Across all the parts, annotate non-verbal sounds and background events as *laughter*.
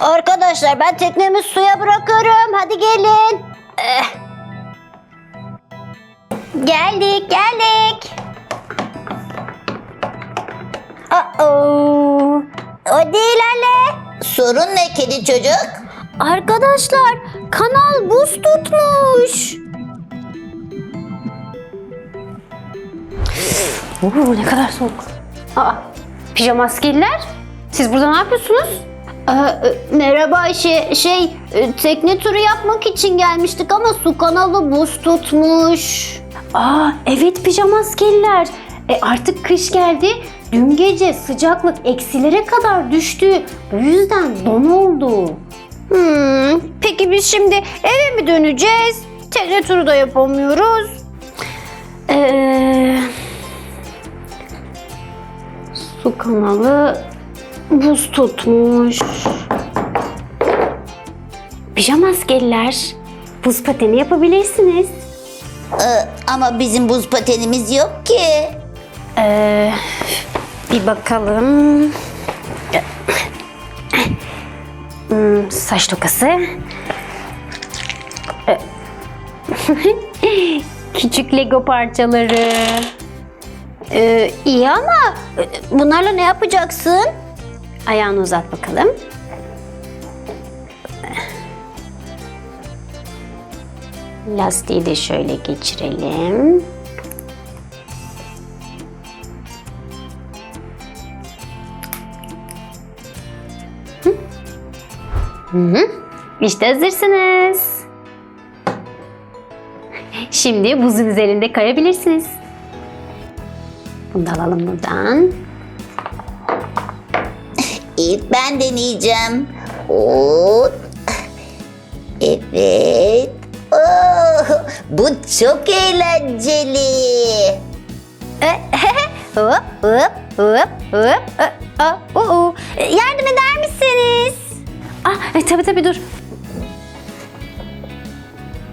Arkadaşlar ben teknemi suya bırakıyorum. Hadi gelin. Eh. Geldik, geldik. Uh-oh. Hadi ilerle. Sorun ne kedi çocuk? Arkadaşlar kanal buz tutmuş. Oo, ne kadar soğuk. Aa, pijama askeriler. Siz burada ne yapıyorsunuz? Ee, e, merhaba şey, şey e, tekne turu yapmak için gelmiştik ama su kanalı buz tutmuş. Aa, evet pijama askeriler. E, artık kış geldi. Dün gece sıcaklık eksilere kadar düştü. Bu yüzden don oldu. Hmm, peki biz şimdi eve mi döneceğiz? Tekne turu da yapamıyoruz. Ee, su kanalı buz tutmuş. Pijama askeriler, buz pateni yapabilirsiniz. Ee, ama bizim buz patenimiz yok ki. Ee, bir bakalım. Hmm, saç tokası. *laughs* Küçük Lego parçaları. Ee, iyi ama e, bunlarla ne yapacaksın? Ayağını uzat bakalım. Lastiği de şöyle geçirelim. İşte hazırsınız. Şimdi buzun üzerinde kayabilirsiniz. Bunu da alalım buradan. İlk ben deneyeceğim. Oo. Evet. Oo, bu çok eğlenceli. *laughs* hop hop hop hop. Yardım eder misiniz? Ah, e, tabii tabii dur.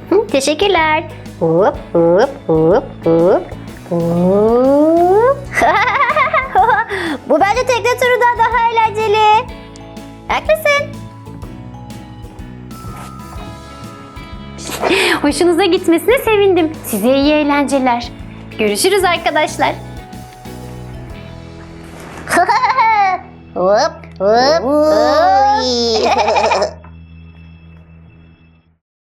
Hı, teşekkürler. Hop hop hop hop. *laughs* Bu bence tekne turundan daha Hoşunuza gitmesine sevindim. Size iyi eğlenceler. Görüşürüz arkadaşlar. *laughs* hop hop hop. Oy. *laughs*